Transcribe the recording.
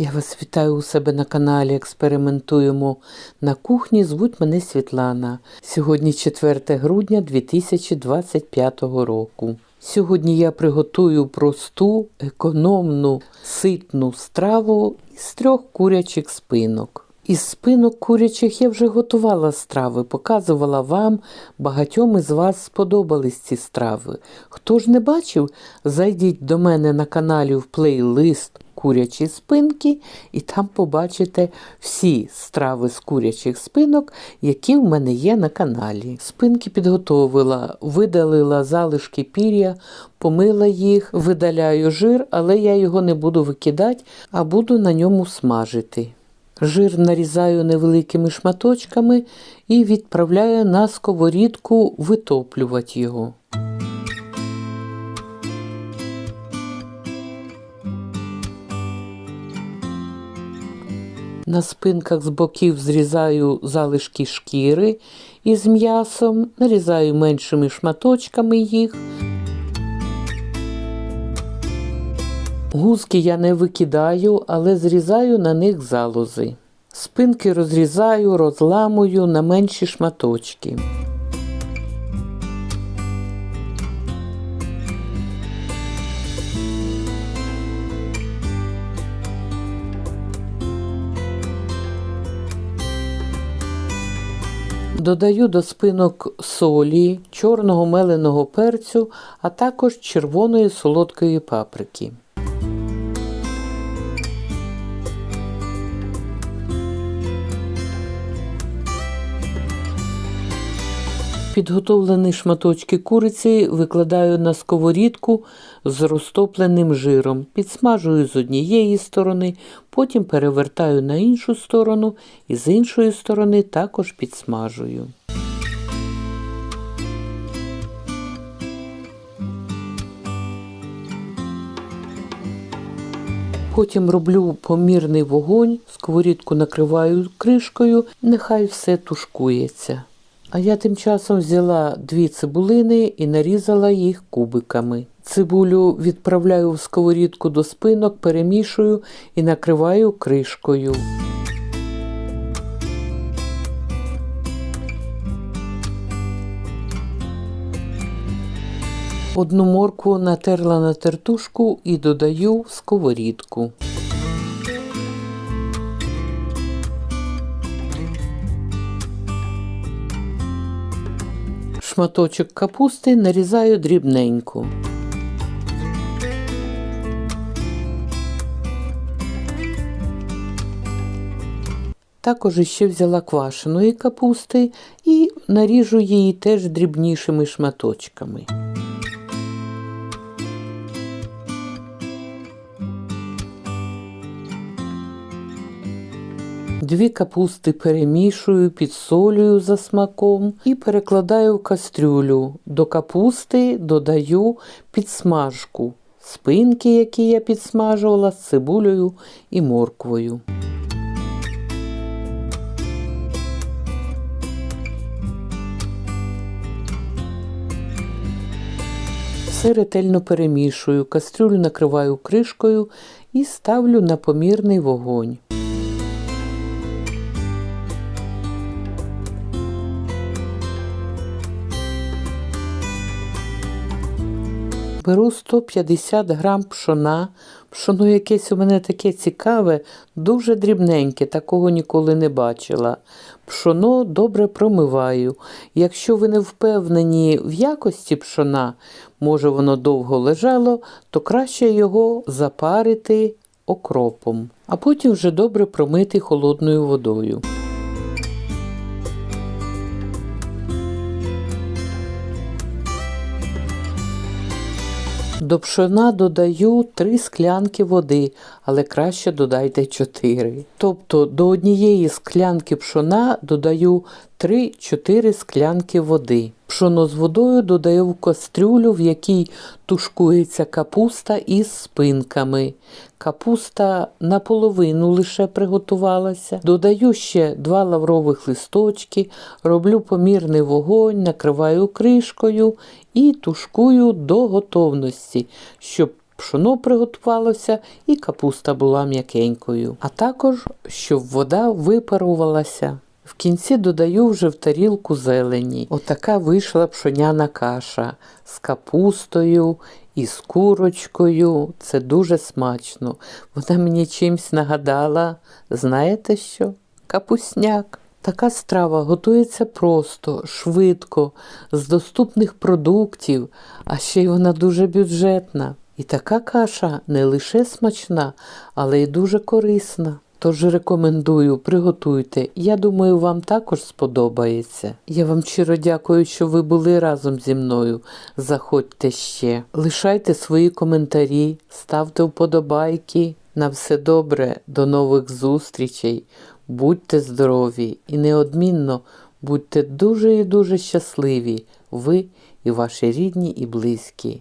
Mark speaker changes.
Speaker 1: Я вас вітаю у себе на каналі. Експериментуємо на кухні. Звуть мене Світлана. Сьогодні 4 грудня 2025 року. Сьогодні я приготую просту, економну, ситну страву із трьох курячих спинок. Із спинок курячих я вже готувала страви, показувала вам. Багатьом із вас сподобались ці страви. Хто ж не бачив, зайдіть до мене на каналі в плейлист Курячі спинки, і там побачите всі страви з курячих спинок, які в мене є на каналі. Спинки підготовила, видалила залишки пір'я, помила їх, видаляю жир, але я його не буду викидати, а буду на ньому смажити. Жир нарізаю невеликими шматочками і відправляю на сковорідку витоплювати його. На спинках з боків зрізаю залишки шкіри із м'ясом, нарізаю меншими шматочками їх. Гузки я не викидаю, але зрізаю на них залози. Спинки розрізаю, розламую на менші шматочки. Додаю до спинок солі, чорного меленого перцю, а також червоної солодкої паприки. Підготовлені шматочки куриці викладаю на сковорідку з розтопленим жиром, підсмажую з однієї сторони, потім перевертаю на іншу сторону і з іншої сторони також підсмажую. Потім роблю помірний вогонь, сковорідку накриваю кришкою, нехай все тушкується. А я тим часом взяла дві цибулини і нарізала їх кубиками. Цибулю відправляю в сковорідку до спинок, перемішую і накриваю кришкою. Одну моркву натерла на тертушку і додаю в сковорідку. Шматочок капусти нарізаю дрібненько. Також ще взяла квашеної капусти і наріжу її теж дрібнішими шматочками. Дві капусти перемішую, підсолюю за смаком і перекладаю в кастрюлю. До капусти додаю підсмажку, спинки, які я підсмажувала з цибулею і морквою. Все ретельно перемішую, кастрюлю накриваю кришкою і ставлю на помірний вогонь. Беру 150 грам пшона. Пшоно якесь у мене таке цікаве, дуже дрібненьке, такого ніколи не бачила. Пшоно добре промиваю. Якщо ви не впевнені в якості пшона, може воно довго лежало, то краще його запарити окропом, а потім вже добре промити холодною водою. До пшона додаю 3 склянки води, але краще додайте 4. Тобто до однієї склянки пшона додаю 3-4 склянки води. Пшоно з водою додаю в кастрюлю, в якій тушкується капуста із спинками. Капуста наполовину лише приготувалася. Додаю ще два лаврових листочки, роблю помірний вогонь, накриваю кришкою і тушкую до готовності, щоб пшоно приготувалося і капуста була м'якенькою. А також, щоб вода випарувалася. В кінці додаю вже в тарілку зелені. Отака вийшла пшоняна каша з капустою і з курочкою. Це дуже смачно. Вона мені чимсь нагадала, знаєте що? Капусняк. Така страва готується просто, швидко, з доступних продуктів, а ще й вона дуже бюджетна. І така каша не лише смачна, але й дуже корисна. Тож рекомендую, приготуйте. Я думаю, вам також сподобається. Я вам щиро дякую, що ви були разом зі мною. Заходьте ще. Лишайте свої коментарі, ставте вподобайки. На все добре, до нових зустрічей. Будьте здорові і неодмінно будьте дуже і дуже щасливі, ви і ваші рідні і близькі.